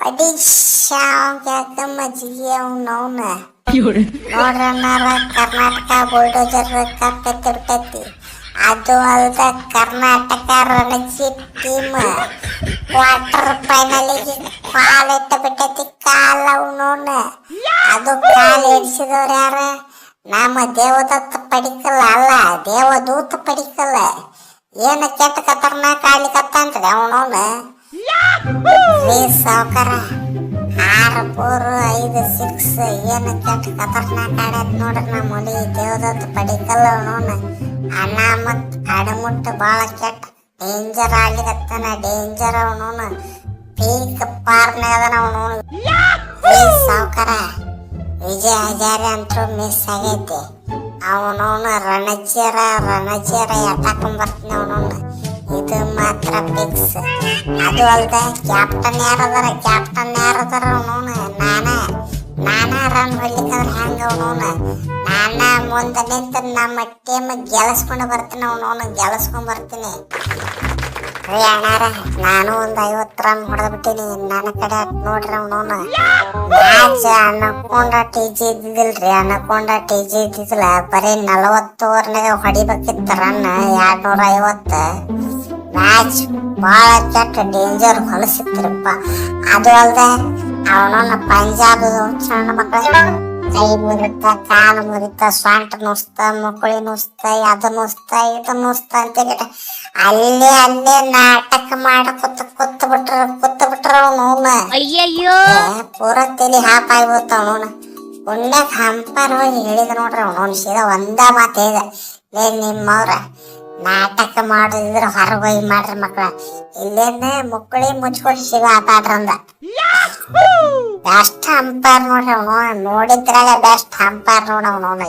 ಒಡಿಶಾಗ ಮಜ್ಜಿಗೆ ಅವನವನ ನೋಡ್ರನ್ನಾರ ಕರ್ನಾಟಕ ಬುಲ್ಡೋಜರ್ ಕಪ್ ಎತ್ತಿಬಿಟ್ಟೈತಿ ಅದು ಅಲ್ದ ಕರ್ನಾಟಕ ರಣಜಿ ಟೀಮ್ ಕ್ವಾರ್ಟರ್ ಫೈನಲಿಗೆ ಕಾಲ್ ಇಟ್ಟು ಬಿಟ್ಟೈತಿ ಕಾಲ್ ಅವನವನ ಅದು ಕಾಲ್ ಇಡಿಸಿದವ್ರು ಯಾರ ನಮ್ಮ ದೇವದತ್ತ ಪಡಿಕಲ್ಲ ಅಲ್ಲ ದೇವದೂತ ಪಡಿಕಲ್ಲ ಏನ ಕೆಟ್ಟ ಖತರ್ನಾಕ್ ಆಡ್ಲಿಕತ್ತಾನ್ರಿ ಅವನವನ ರೀ ಸಾವುಕಾರ ಆರು ಫೋರ್ ಐದು ಸಿಕ್ಸ್ ಏನು ಕೆಟ್ಟ ಖತರ್ನಾಕ್ ಆಡ್ಯಾದ ನೋಡ್ರಿ ನಮ್ಮ ಹುಲಿ ದೇವದತ್ತ ಪಡಿಕಲ್ಲ ಅವನವನ. ಅನಾಮತ್ ಅಡಮುಟ್ಟು ಭಾಳ ಕೆಟ್ಟ. ಡೇಂಜರ್ ಆಗಿರತ್ತನ ಡೇಂಜರ್ ಅವನು ಪೀಕ್ ಪಾರ್ನಾಗ ಅವನು ಸಾವ್ಕಾರ ವಿಜಯ ಹಜಾರೆ ಅಂತೂ ಮಿಸ್ ಆಗೈತಿ. ಅವನವನು ರಣಜಿಯರ ಎಟ್ಟಾಕೊಂಡ್ ಬರ್ತೀನಿ ಅವನವನು. ಇದು ಮಾತ್ರ ಫಿಕ್ಸ್ ಅದು ಅಲ್ದೆ ಕ್ಯಾಪ್ಟನ್ ಯಾರದಾರ ಕ್ಯಾಪ್ಟನ್ ಯಾರದಾರ ಅವನು ನಾನ ನಾನ ರನ್ ಹೊಡ್ಲಿಕ್ಕಂದ್ರೆ ಹೆಂಗ ಅವನು ನಾನ ಮುಂದೆ ನಿಂತು ನಮ್ಮ ಟೀಮ್ ಗೆಲ್ಲಿಸ್ಕೊಂಡು ಬರ್ತೀನಿ ಅವನು ಗೆಲ್ಲಿಸ್ಕೊಂಡು ಬರ್ತೀನಿ. ರೀ ಅಣ್ಣಾರ, ನಾನು ಒಂದು ಐವತ್ತು ರನ್ ಹೊಡೆದ್ಬಿಟ್ಟಿನಿ ನನ್ನ ಕಡೆ ನೋಡ್ರಿ ಅವನು ಮ್ಯಾಚ್ ಅನ್ನಕೊಂಡ ಟಿ ಜಿ ಇದ್ದಿದ್ದಿಲ್ರಿ ಅನ್ನಕೊಂಡ ಟಿ ಜಿ ಇದ್ದಿದ್ದಿಲ್ಲ. ಬರೀ ನಲವತ್ತು ಓವರ್ನಾಗ ಹೊಡಿಬೇಕಿತ್ತು ರನ್ ಎರಡ್ನೂರ ಐವತ್ತು ಮ್ಯಾಚ್ ಭಾಳ ಕೆಟ್ಟ ಡೇಂಜರ್ ಹೊಲಸಿತ್ತಿರಪ್ಪ ಅದು ಅಲ್ದೆ ಅವನನ್ನ ಪಂಜಾಬ್ ಸಣ್ಣ ಮಕ್ಕಳ ಕೈ ಮುರಿತ ಕಾಲು ಮುರಿತ ಸ್ವಂಟ ನುಸ್ತ ಮುಕುಳಿ ನುಸ್ತ ಅದು ನುಸ್ತ ಇದು ನುಸ್ತ ಅಂತ ಹೇಳಿ ಅಲ್ಲೇ ಅಲ್ಲೇ ನಾಟಕ ಮಾಡ ಕುತ್ತ ಕುತ್ತ ಬಿಟ್ರ ಕುತ್ತ ಬಿಟ್ರ ಅವನು ಅಯ್ಯಯ್ಯೋ! ಪೂರ ತಲೆ ಹಾಪ್ ಆಗ್ಬಿಡ್ತಾವ ಅವನು ಉಂಡ್ಯಾಗ ಹಂಪರ್ ಹೋಗಿ ಹೇಳಿದ ನೋಡ್ರಿ ಅವನು ಸೀದಾ ಒಂದ ಮಾತು ಇದೆ ಲೇ ನಿಮ್ಮವ್ರ ನಾಟಕ ಮಾಡಿದ್ರ ಹೊರ ಹೋಗಿ ಮಾಡ್ರಿ ಮಕ್ಳ. ಇಲ್ಲೇನ ಮುಕ್ಕಳಿ ಮುಚ್ಕೊಂಡು ಸಿಗ ಆಟ ಆಡ್ರಂದ ಬೆಸ್ಟ್ ಅಂಪೈರ್ ನೋಡ್ರಿ ಅವನು. ನೋಡಿದ್ರಾಗ ಬೆಸ್ಟ್ ಅಂಪೈರ್ ನೋಡವ್ ಅವನು.